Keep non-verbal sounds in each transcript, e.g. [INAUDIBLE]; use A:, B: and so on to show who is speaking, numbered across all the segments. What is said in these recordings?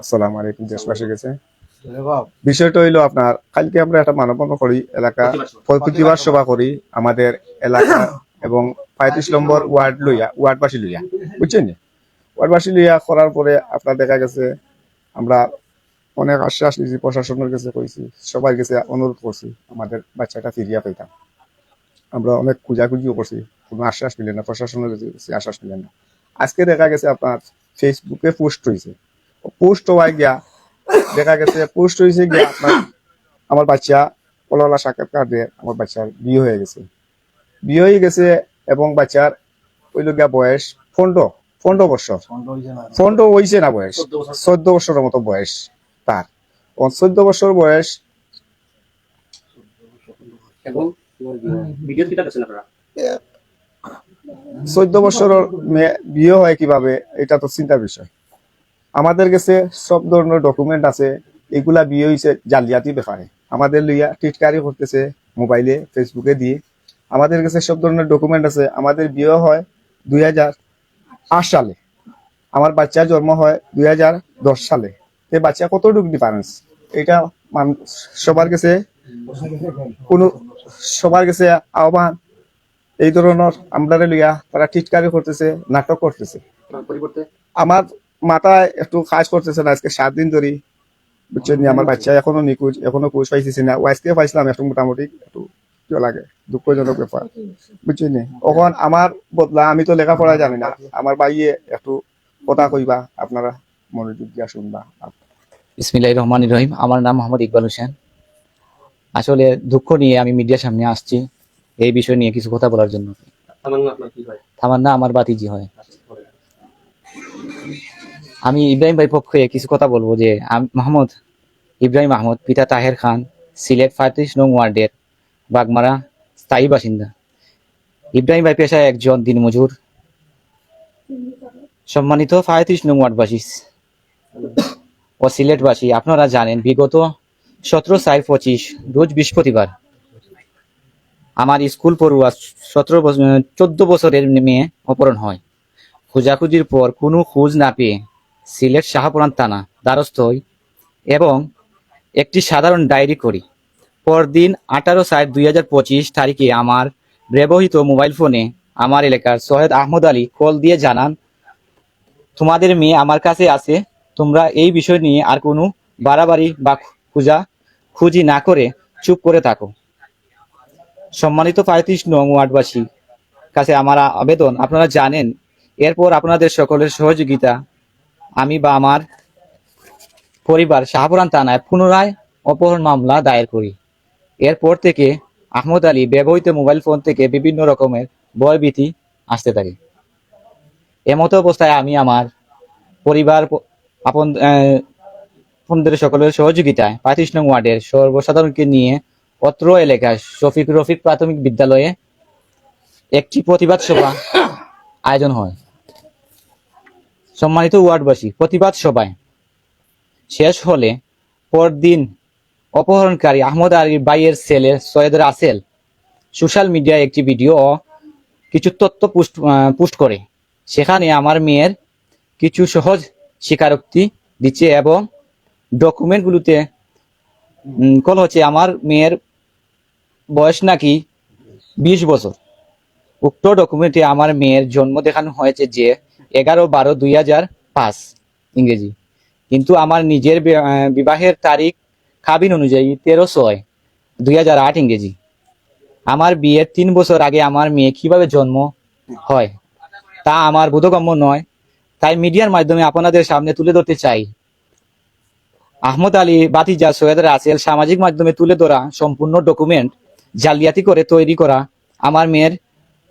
A: আসসালামু আলাইকুম দেশবাসী গেছে। বিষয়টা হইল আপনার কালকে আমরা একটা করি এলাকা প্রতিবার সভা। করি আমাদের এলাকা [LAUGHS] এবং পঁয়ত্রিশ নম্বর ওয়ার্ড লইয়া ওয়ার্ডবাসী লইয়া বুঝছেন ওয়ার্ডবাসী লইয়া করার পরে আপনার দেখা গেছে আমরা অনেক আশ্বাস নিয়েছি প্রশাসনের কাছে কইছি সবার কাছে অনুরোধ করছি আমাদের বাচ্চাটা ফিরিয়া পেতাম আমরা অনেক খুঁজাখুঁজিও করছি কোনো আশ্বাস মিলে না প্রশাসনের কাছে আশ্বাস মিলে না। আজকে দেখা গেছে আপনার ফেসবুকে পোস্ট হয়েছে পোস্ট হওয়ায় গিয়া। দেখা গেছে পুষ্ট হয়েছে গিয়া আপনার আমার বাচ্চা পলালা সাক্ষাৎকার দিয়ে আমার বাচ্চার বিয়ে হয়ে গেছে। বিয়ে হয়ে গেছে এবং বাচ্চার ওইল গিয়া বয়স পনেরো পনেরো বছর। পনেরো হয়েছে না? বয়স। চোদ্দ বছরের মতো বয়স তার। চোদ্দ বছর বয়স চোদ্দ বছরের মেয়ে বিয়ে হয় কীভাবে এটা তো চিন্তার বিষয়। আমাদের কাছে সব ধরনের ডকুমেন্ট আছে এগুলা বিয়ে হয়েছে জালিয়াতি ব্যাপারে। আমাদের লইয়া টিটকারি করতেছে মোবাইলে ফেসবুকে দিয়ে। আমাদের কাছে সব ধরনের ডকুমেন্ট আছে। আমাদের বিয়ে হয় দুই হাজার আট সালে। আমার বাচ্চা জন্ম হয় দুই হাজার দশ সালে। এ বাচ্চা কতটুকু ডিফারেন্স এটা সবার কাছে কোনো সবার কাছে আহ্বান। এই ধরনের আমরারে লইয়া তারা টিটকারি করতেছে নাটক করতেছে। আমার মাথায় একটু কাজ করতেছে না আজকে সাত দিন ধরে বুঝছেন নি, আমার বাচ্চা এখনও নিখোঁজ এখনও খোঁজ পাইতেছি না। ও আজকে পাইছিলাম একটু মোটামুটি একটু লাগে দুঃখজনক ব্যাপার। বুঝছেন নি? এখন আমার বদলা আমি তো লেখাপড়া জানি না। আমার বাইয়ে একটু কথা কইবা আপনারা মনোযোগ দিয়া শুনবা।
B: ইসমিল্লাহ রহমান রহিম। আমার নাম মোহাম্মদ ইকবাল হোসেন। আসলে দুঃখ নিয়ে আমি মিডিয়ার সামনে আসছি এই বিষয় নিয়ে কিছু কথা বলার জন্য।
C: আমার আপনার কি
B: তামান্না আমার বাতিজি হয়। আমি ইব্রাহিম ভাই পক্ষে কিছু কথা বলব যে মাহমুদ, ইব্রাহিম আহমদ পিতা তাহের খান, সিলেট পঁয়ত্রিশ নং ওয়ার্ডের বাগমারা স্থায়ী বাসিন্দা। ইব্রাহিম ভাই পেশায় একজন দিনমজুর। সম্মানিত পঁয়ত্রিশ নং ওয়ার্ডবাসী ও সিলেটবাসী, আপনারা জানেন বিগত সতেরো চার পঁচিশ, রোজ বৃহস্পতিবার, আমার স্কুল পড়ুয়া সতেরো বছর চোদ্দ বছরের মেয়ে অপহরণ হয়। খোঁজাখুঁজির পর কোনো খোঁজ না পেয়ে সিলেট শাহপুরান থানা, দ্বারস্থ হই এবং একটি সাধারণ ডায়েরি করি। পরদিন আঠারো সাত দুই হাজার পঁচিশ তারিখে আমার ব্যবহৃত মোবাইল ফোনে আমার এলাকার সৈয়দ আহমদ আলী কল দিয়ে জানান, তোমাদের মেয়ে আমার কাছে আছে, তোমরা এই বিষয় নিয়ে আর কোনো বাড়াবাড়ি বা খুঁজা খুঁজি না করে চুপ করে থাকো। সম্মানিত পঁয়ত্রিশ নং ওয়ার্ডবাসী কাছে আমার আবেদন। আপনারা জানেন, এরপর আপনাদের সকলের সহযোগিতা আমি বা আমার পরিবার শাহপুরান থানায় পুনরায় অপহরণ মামলা দায়ের করি। এরপর থেকে আহমদ আলী ব্যবহৃত মোবাইল ফোন থেকে বিভিন্ন রকমের ভয়ভীতি আসতে থাকে। এমতো অবস্থায় আমি আমার পরিবার, আপন আপনদের সকলের সহযোগিতায় পঁয়ত্রিশ নং ওয়ার্ডের সর্বসাধারণকে নিয়ে অত্র এলাকায় শফিক রফিক প্রাথমিক বিদ্যালয়ে একটি প্রতিবাদ সভা আয়োজন হয়। সম্মানিত ওয়ার্ডবাসী, প্রতিবাদ সভায়। শেষ হলে পরদিন অপহরণকারী আহমদ আলীর বাইয়ের ছেলে সৈয়দ রাসেল সোশ্যাল মিডিয়ায় একটি ভিডিও ও কিছু তথ্য পোস্ট পোস্ট করে। সেখানে আমার মেয়ের কিছু সহজ স্বীকারোক্তি দিচ্ছে এবং ডকুমেন্টগুলোতে কল হচ্ছে, আমার মেয়ের বয়স নাকি বিশ বছর। উক্ত ডকুমেন্টে আমার মেয়ের জন্ম দেখানো হয়েছে যে এগারো বারো দুই হাজার পাঁচ, ইংরেজি। কিন্তু আমার নিজের বিবাহের তারিখ কাবিন অনুযায়ী তেরো ছয়, দুই হাজার আট, ইংরেজি। আমার বিয়ের তিন বছর আগে আমার মেয়ে কীভাবে জন্ম হয়, তা আমার বোধগম্য নয়। তাই মিডিয়ার মাধ্যমে আপনাদের সামনে তুলে ধরতে চাই। আহমদ আলী বাতিজা, সৈয়দ রাসেল সামাজিক মাধ্যমে তুলে ধরা সম্পূর্ণ ডকুমেন্ট জালিয়াতি করে তৈরি করা আমার মেয়ের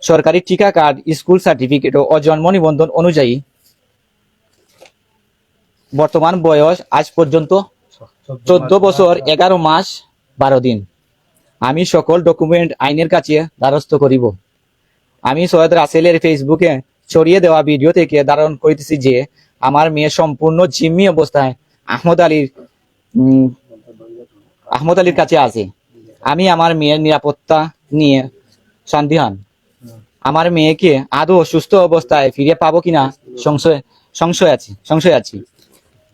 B: সরকারি টিকা কার্ড, স্কুল সার্টিফিকেট ও জন্ম নিবন্ধন অনুযায়ী বর্তমান বয়স আজ পর্যন্ত চোদ্দ বছর, এগারো মাস, বারো দিন। আমি সকল ডকুমেন্ট আইনের কাছে দ্বারস্থ করিব। আমি সৈয়দ রাসেলের ফেসবুকে ছড়িয়ে দেওয়া ভিডিও থেকে ধারণ করিতেছি যে আমার মেয়ে সম্পূর্ণ জিম্মি অবস্থায় আহমদ আলীর আহমদ আলীর কাছে আছে। আমি আমার মেয়ের নিরাপত্তা নিয়ে সন্দিহান। আমার মেয়েকে আদৌ সুস্থ অবস্থায় ফিরে পাবো কিনা সংশয় সংশয় আছি সংশয় আছি।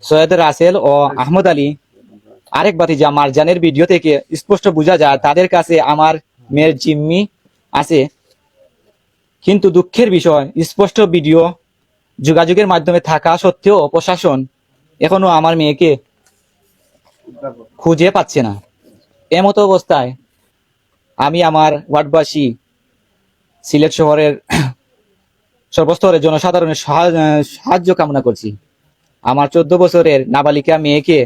B: সৈয়দ রাসেল ও আহমদ আলী আরেক বাতিজা মারজানের ভিডিও থেকে স্পষ্ট বোঝা যায় তাদের কাছে আমার মেয়ের জিম্মি আছে। কিন্তু দুঃখের বিষয়, স্পষ্ট ভিডিও যোগাযোগের মাধ্যমে থাকা সত্ত্বেও প্রশাসন এখনও আমার মেয়েকে খুঁজে পাচ্ছে না। এমতো অবস্থায় আমি আমার ওয়ার্ডবাসী সিলেট শহরের সর্বস্তরের জনসাধারণের সাহায্য কামনা করছি। আমার চোদ্দ বছরের নাবালিকা মেয়েকে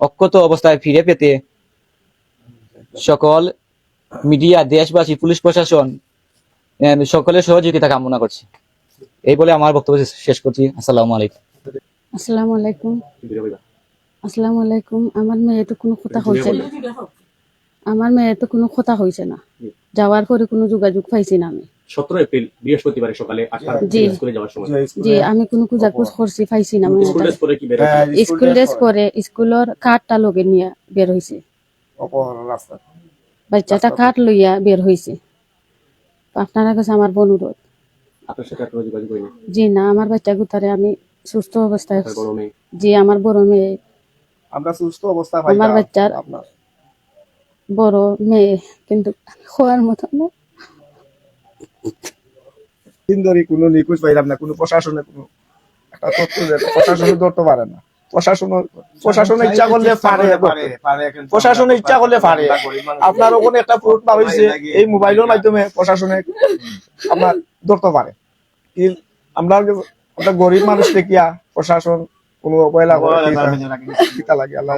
B: অক্ষত অবস্থায় ফিরে পেতে সকল মিডিয়া, দেশবাসী, পুলিশ প্রশাসন সকলের সহযোগিতা কামনা করছি। এই বলে আমার বক্তব্য শেষ করছি। আসসালামু আলাইকুম।
D: আসসালামু আলাইকুম। আসসালামু আলাইকুম। আমার মেয়ে তো কোনো কথা হয়েছে না। আমার মেয়ে তো কোনো কথা হয়েছে না। যাওয়ার পরে কোনো যোগাযোগ পাইছি না আমি।
C: সতেরো এপ্রিল বৃহস্পতিবার সকালে স্কুলে যাওয়ার সময়।
D: যে আমি কোনো খোঁজাখুঁজ করছি পাইছি না
C: স্কুল ড্রেস পরে কি বের
A: হ্যাঁ,
D: স্কুল ড্রেস পরে। স্কুলের কার্ডটা লগে নিয়ে বের
A: রাস্তা।
D: বাচ্চাটা লইয়া বের হয়েছে আপনারা কাছে আমার অনুরোধ। জি না আমার বাচ্চা গুতারে আমি সুস্থ অবস্থায়
C: আপনার বড় মেয়ে?
D: জি আমার বড় মেয়ে।
A: আমরা সুস্থ অবস্থা
D: আমার বাচ্চার- বড় মেয়ে কিন্তু খোয়ার মতো না।
A: দিন ধরে কোনো নিখোঁজ পাইলাম না কোনো প্রশাসনে কোনো একটা তথ্য প্রশাসনে ধরতে পারে না। প্রশাসন প্রশাসনে ইচ্ছা করলে পারে প্রশাসনে ইচ্ছা করলে পারে আপনার ওখানে একটা ফোর্ট বার হয়েছে এই মোবাইলের মাধ্যমে প্রশাসনে আপনার ধরতে পারে। কি আমরা আমরা গরিব মানুষ দেখিয়া প্রশাসন কোনো অবহেলা করে লাগে আল্লাহ